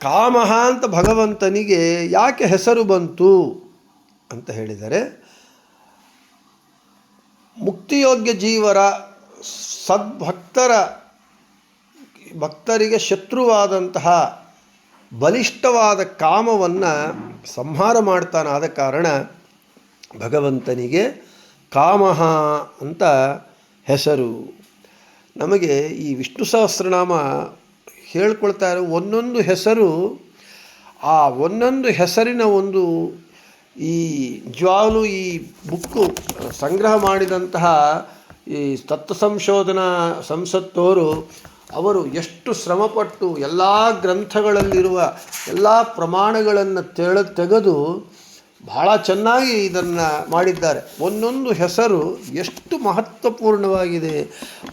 A: ಕಾಮಹ ಅಂತ ಭಗವಂತನಿಗೆ ಯಾಕೆ ಹೆಸರು ಬಂತು ಅಂತ ಹೇಳಿದರೆ, ಮುಕ್ತಿಯೋಗ್ಯ ಜೀವರ ಸದ್ಭಕ್ತರ, ಭಕ್ತರಿಗೆ ಶತ್ರುವಾದಂತಹ ಬಲಿಷ್ಠವಾದ ಕಾಮವನ್ನು ಸಂಹಾರ ಮಾಡ್ತಾನಾದ ಕಾರಣ ಭಗವಂತನಿಗೆ ಕಾಮಹ ಅಂತ ಹೆಸರು. ನಮಗೆ ಈ ವಿಷ್ಣು ಸಹಸ್ರನಾಮ ಹೇಳ್ಕೊಳ್ತಾ ಇರೋ ಒಂದೊಂದು ಹೆಸರು, ಆ ಒಂದೊಂದು ಹೆಸರಿನ ಒಂದು ಈ ಜ್ವಾಲು ಈ ಬುಕ್ಕು ಸಂಗ್ರಹ ಮಾಡಿದಂತಹ ಈ ತತ್ವ ಸಂಶೋಧನಾ ಸಂಸತ್ತವರು ಅವರು ಎಷ್ಟು ಶ್ರಮಪಟ್ಟು ಎಲ್ಲ ಗ್ರಂಥಗಳಲ್ಲಿರುವ ಎಲ್ಲ ಪ್ರಮಾಣಗಳನ್ನು ತೆಳ ತೆಗೆದು ಬಹಳ ಚೆನ್ನಾಗಿ ಇದನ್ನು ಮಾಡಿದ್ದಾರೆ. ಒಂದೊಂದು ಹೆಸರು ಎಷ್ಟು ಮಹತ್ವಪೂರ್ಣವಾಗಿದೆ.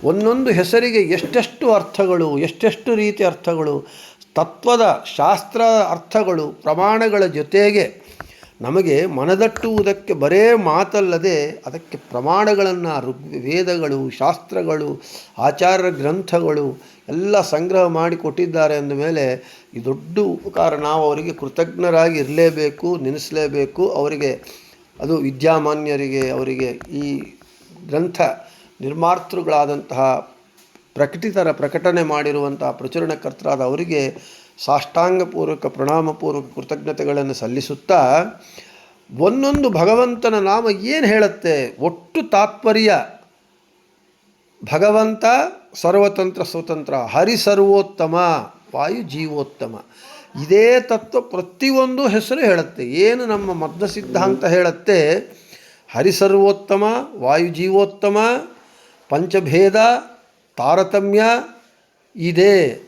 A: ಒಂದೊಂದು ಹೆಸರಿಗೆ ಎಷ್ಟೆಷ್ಟು ಅರ್ಥಗಳು, ಎಷ್ಟೆಷ್ಟು ರೀತಿ ಅರ್ಥಗಳು, ತತ್ವದ, ಶಾಸ್ತ್ರ ಅರ್ಥಗಳು, ಪ್ರಮಾಣಗಳ ಜೊತೆಗೆ ನಮಗೆ ಮನದಟ್ಟುವುದಕ್ಕೆ ಬರೇ ಮಾತಲ್ಲದೆ ಅದಕ್ಕೆ ಪ್ರಮಾಣಗಳನ್ನು ವೇದಗಳು, ಶಾಸ್ತ್ರಗಳು, ಆಚಾರ ಗ್ರಂಥಗಳು ಎಲ್ಲ ಸಂಗ್ರಹ ಮಾಡಿ ಕೊಟ್ಟಿದ್ದಾರೆ ಅಂದಮೇಲೆ ಈ ದೊಡ್ಡ ಉಪಕಾರ ನಾವು ಅವರಿಗೆ ಕೃತಜ್ಞರಾಗಿ ಇರಲೇಬೇಕು ನೆನೆಸಲೇಬೇಕು. ಅವರಿಗೆ, ಅದು ವಿದ್ಯಾಮಾನ್ಯರಿಗೆ, ಅವರಿಗೆ ಈ ಗ್ರಂಥ ನಿರ್ಮಾತೃಗಳಾದಂತಹ ಪ್ರಕಟಿತರ ಪ್ರಕಟಣೆ ಮಾಡಿರುವಂತಹ ಪ್ರಚುರಣಕರ್ತರಾದ ಅವರಿಗೆ ಸಾಷ್ಟಾಂಗಪೂರ್ವಕ, ಪ್ರಣಾಮಪೂರ್ವಕ ಕೃತಜ್ಞತೆಗಳನ್ನು ಸಲ್ಲಿಸುತ್ತಾ, ಒಂದೊಂದು ಭಗವಂತನ ನಾಮ ಏನು ಹೇಳುತ್ತೆ? ಒಟ್ಟು ತಾತ್ಪರ್ಯ. ಭಗವಂತ ಸರ್ವತಂತ್ರ ಸ್ವತಂತ್ರ ಹರಿ ಸರ್ವೋತ್ತಮ ವಾಯು ಜೀವೋತ್ತಮ ಇದೇ ತತ್ವ ಪ್ರತಿಯೊಂದು ಹೆಸರು ಹೇಳುತ್ತೆ. ಏನು ನಮ್ಮ ಮದ್ದ ಸಿದ್ಧಾಂತ ಹೇಳುತ್ತೆ? ಹರಿಸರ್ವೋತ್ತಮ ವಾಯು ಜೀವೋತ್ತಮ ಪಂಚಭೇದ, ತಾರತಮ್ಯ ಇದೆ.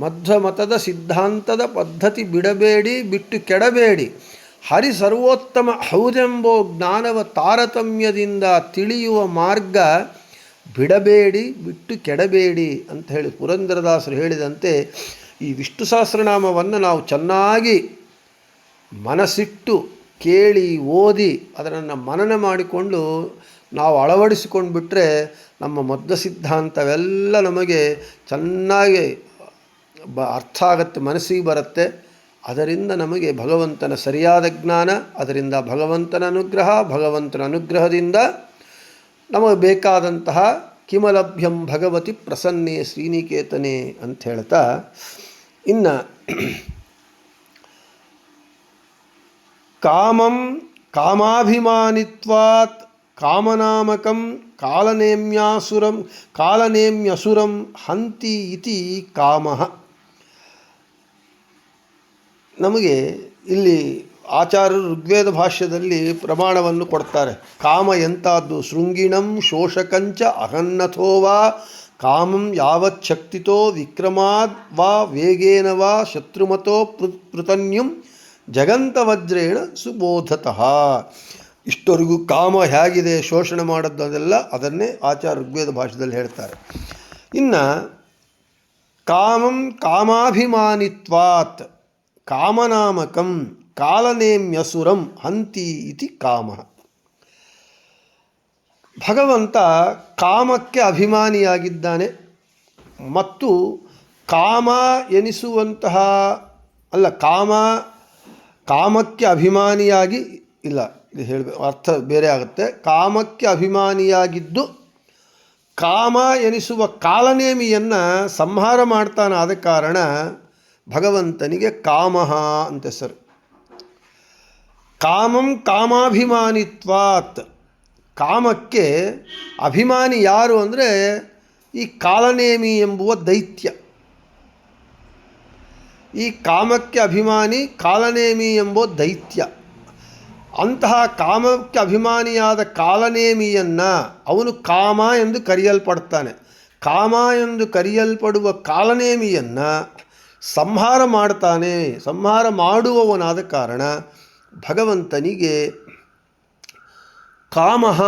A: ಮಧ್ವಮತದ ಸಿದ್ಧಾಂತದ ಪದ್ಧತಿ ಬಿಡಬೇಡಿ, ಬಿಟ್ಟು ಕೆಡಬೇಡಿ. ಹರಿ ಸರ್ವೋತ್ತಮ ಹೌದೆಂಬೋ ಜ್ಞಾನವ ತಾರತಮ್ಯದಿಂದ ತಿಳಿಯುವ ಮಾರ್ಗ ಬಿಡಬೇಡಿ, ಬಿಟ್ಟು ಕೆಡಬೇಡಿ ಅಂತ ಹೇಳಿ ಪುರಂದರದಾಸರು ಹೇಳಿದಂತೆ ಈ ವಿಷ್ಣು ಸಹಸ್ರನಾಮವನ್ನು ನಾವು ಚೆನ್ನಾಗಿ ಮನಸ್ಸಿಟ್ಟು ಕೇಳಿ, ಓದಿ ಅದನ್ನು ಮನನ ಮಾಡಿಕೊಂಡು ನಾವು ಅಳವಡಿಸಿಕೊಂಡು ಬಿಟ್ಟರೆ ನಮ್ಮ ಮದ್ದ ಸಿದ್ಧಾಂತವೆಲ್ಲ ನಮಗೆ ಚೆನ್ನಾಗಿ ಬ ಅರ್ಥ ಆಗತ್ತೆ, ಮನಸ್ಸಿಗೆ ಬರುತ್ತೆ. ಅದರಿಂದ ನಮಗೆ ಭಗವಂತನ ಸರಿಯಾದ ಜ್ಞಾನ, ಅದರಿಂದ ಭಗವಂತನ ಅನುಗ್ರಹ, ಭಗವಂತನ ಅನುಗ್ರಹದಿಂದ ನಮಗೆ ಬೇಕಾದಂತಹ ಕಿಮಲಭ್ಯಂ ಭಗವತಿ ಪ್ರಸನ್ನೆ ಶ್ರೀನಿಕೇತನೆ ಅಂತ ಹೇಳ್ತಾ, ಇನ್ನು ಕಾಮಂ ಕಾಮಾಭಿಮಾನಿತ್ವಾತ್ ಕಾಮನಾಮಕಂ ಕಾಲನೇಮ್ಯಾಸುರಂ ಕಾಲನೇಮ್ಯಸುರಂ ಹಂತಿ ಇತಿ ಕಾಮಃ. ನಮಗೆ ಇಲ್ಲಿ ಆಚಾರ್ಯರು ಋಗ್ವೇದ ಭಾಷ್ಯದಲ್ಲಿ ಪ್ರಮಾಣವನ್ನು ಕೊಡ್ತಾರೆ. ಕಾಮ ಎಂಥದ್ದು ಶೃಂಗಿಣಂ ಶೋಷಕಂಚ ಅಹನ್ನಥೋವಾ ಕಾಮಂ ಯಾವತ್ ಶಕ್ತಿತೋ ವಿಕ್ರಮಾದ್ ವಾ? ವೇಗೇನ ವಾ? ಶತ್ರುಮತೋ ಪೃತನ್ಯಂ ಜಗಂತ ಜಗಂತವಜ್ರೇಣ ಸುಬೋಧತಃ. ಇಷ್ಟವರೆಗೂ ಕಾಮ ಹೇಗಿದೆ, ಶೋಷಣೆ ಮಾಡೋದು ಅದೆಲ್ಲ ಅದನ್ನೇ ಆಚಾರ ಋಗ್ವೇದ ಭಾಷೆಯಲ್ಲಿ ಹೇಳ್ತಾರೆ. ಇನ್ನು ಕಾಮಂ ಕಾಮಾಭಿಮಾನಿತ್ವಾತ್, ಕಾಮನಾಮಕಂ. ಕಾಲನೇಮ್ಯಸುರಂ ಹಂತಿ ಇತಿ ಕಾಮ. ಭಗವಂತ ಕಾಮಕ್ಕೆ ಅಭಿಮಾನಿಯಾಗಿದ್ದಾನೆ ಮತ್ತು ಕಾಮ ಎನಿಸುವಂತಹ, ಅಲ್ಲ, ಕಾಮ, ಕಾಮಕ್ಕೆ ಅಭಿಮಾನಿಯಾಗಿ, ಇಲ್ಲ, ಇದು ಹೇಳಬೇಕು ಅರ್ಥ ಬೇರೆ ಆಗುತ್ತೆ. ಕಾಮಕ್ಕೆ ಅಭಿಮಾನಿಯಾಗಿದ್ದು, ಕಾಮ ಎನಿಸುವ ಕಾಲನೇಮಿಯನ್ನು ಸಂಹಾರ ಮಾಡ್ತಾನಾದ ಕಾರಣ ಭಗವಂತನಿಗೆ ಕಾಮಹ ಅಂತ ಹೆಸರು. ಕಾಮಂ ಕಾಮಾಭಿಮಾನಿತ್ವಾತ್. ಕಾಮಕ್ಕೆ ಅಭಿಮಾನಿ ಯಾರು ಅಂದರೆ ಈ ಕಾಲನೇಮಿ ಎಂಬುವ ದೈತ್ಯ. ಈ ಕಾಮಕ್ಕೆ ಅಭಿಮಾನಿ ಕಾಲನೇಮಿ ಎಂಬ ದೈತ್ಯ. ಅಂತಹ ಕಾಮಕ್ಕೆ ಅಭಿಮಾನಿಯಾದ ಕಾಲನೇಮಿಯನ್ನು ಅವನು ಕಾಮ ಎಂದು ಕರೆಯಲ್ಪಡ್ತಾನೆ. ಕಾಮ ಎಂದು ಕರೆಯಲ್ಪಡುವ ಕಾಲನೇಮಿಯನ್ನು ಸಂಹಾರ ಮಾಡ್ತಾನೆ. ಸಂಹಾರ ಮಾಡುವವನಾದ ಕಾರಣ ಭಗವಂತನಿಗೆ ಕಾಮಹ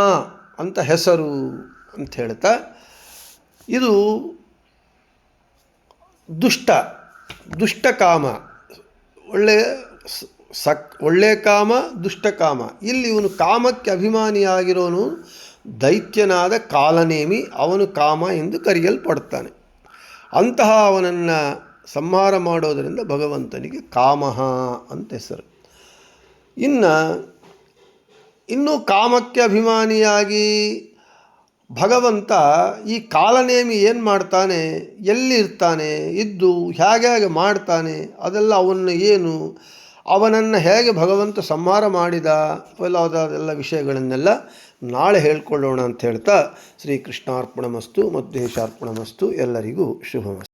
A: ಅಂತ ಹೆಸರು ಅಂತ ಹೇಳ್ತಾ, ಇದು ದುಷ್ಟ ದುಷ್ಟ ಕಾಮ ಒಳ್ಳೆಯ ಸಕ್ ಒಳ್ಳೆಯ ಕಾಮ, ದುಷ್ಟ ಕಾಮ. ಇಲ್ಲಿ ಇವನು ಕಾಮಕ್ಕೆ ಅಭಿಮಾನಿಯಾಗಿರೋನು ದೈತ್ಯನಾದ ಕಾಲನೇಮಿ, ಅವನು ಕಾಮ ಎಂದು ಕರೆಯಲ್ಪಡ್ತಾನೆ ಅಂತಹ ಅವನನ್ನು ಸಂಹಾರ ಮಾಡೋದರಿಂದ ಭಗವಂತನಿಗೆ ಕಾಮಹ ಅಂತ ಹೆಸರು. ಇನ್ನು ಇನ್ನೂ ಕಾಮಕ್ಕೆ ಅಭಿಮಾನಿಯಾಗಿ ಭಗವಂತ ಈ ಕಾಲನೇಮಿ ಏನು ಮಾಡ್ತಾನೆ ಎಲ್ಲಿರ್ತಾನೆ ಇದ್ದು ಹೇಗೆ ಮಾಡ್ತಾನೆ, ಅದೆಲ್ಲ ಅವನ್ನ ಏನು, ಅವನನ್ನು ಹೇಗೆ ಭಗವಂತ ಸಂಹಾರ ಮಾಡಿದ ಅವೆಲ್ಲ ವಿಷಯಗಳನ್ನೆಲ್ಲ ನಾಳೆ ಹೇಳ್ಕೊಳ್ಳೋಣ ಅಂತ ಹೇಳ್ತಾ ಶ್ರೀಕೃಷ್ಣಾರ್ಪಣಮಸ್ತು ಮಧ್ವೇಶಾರ್ಪಣಮಸ್ತು ಎಲ್ಲರಿಗೂ ಶುಭಮಸ್ತು.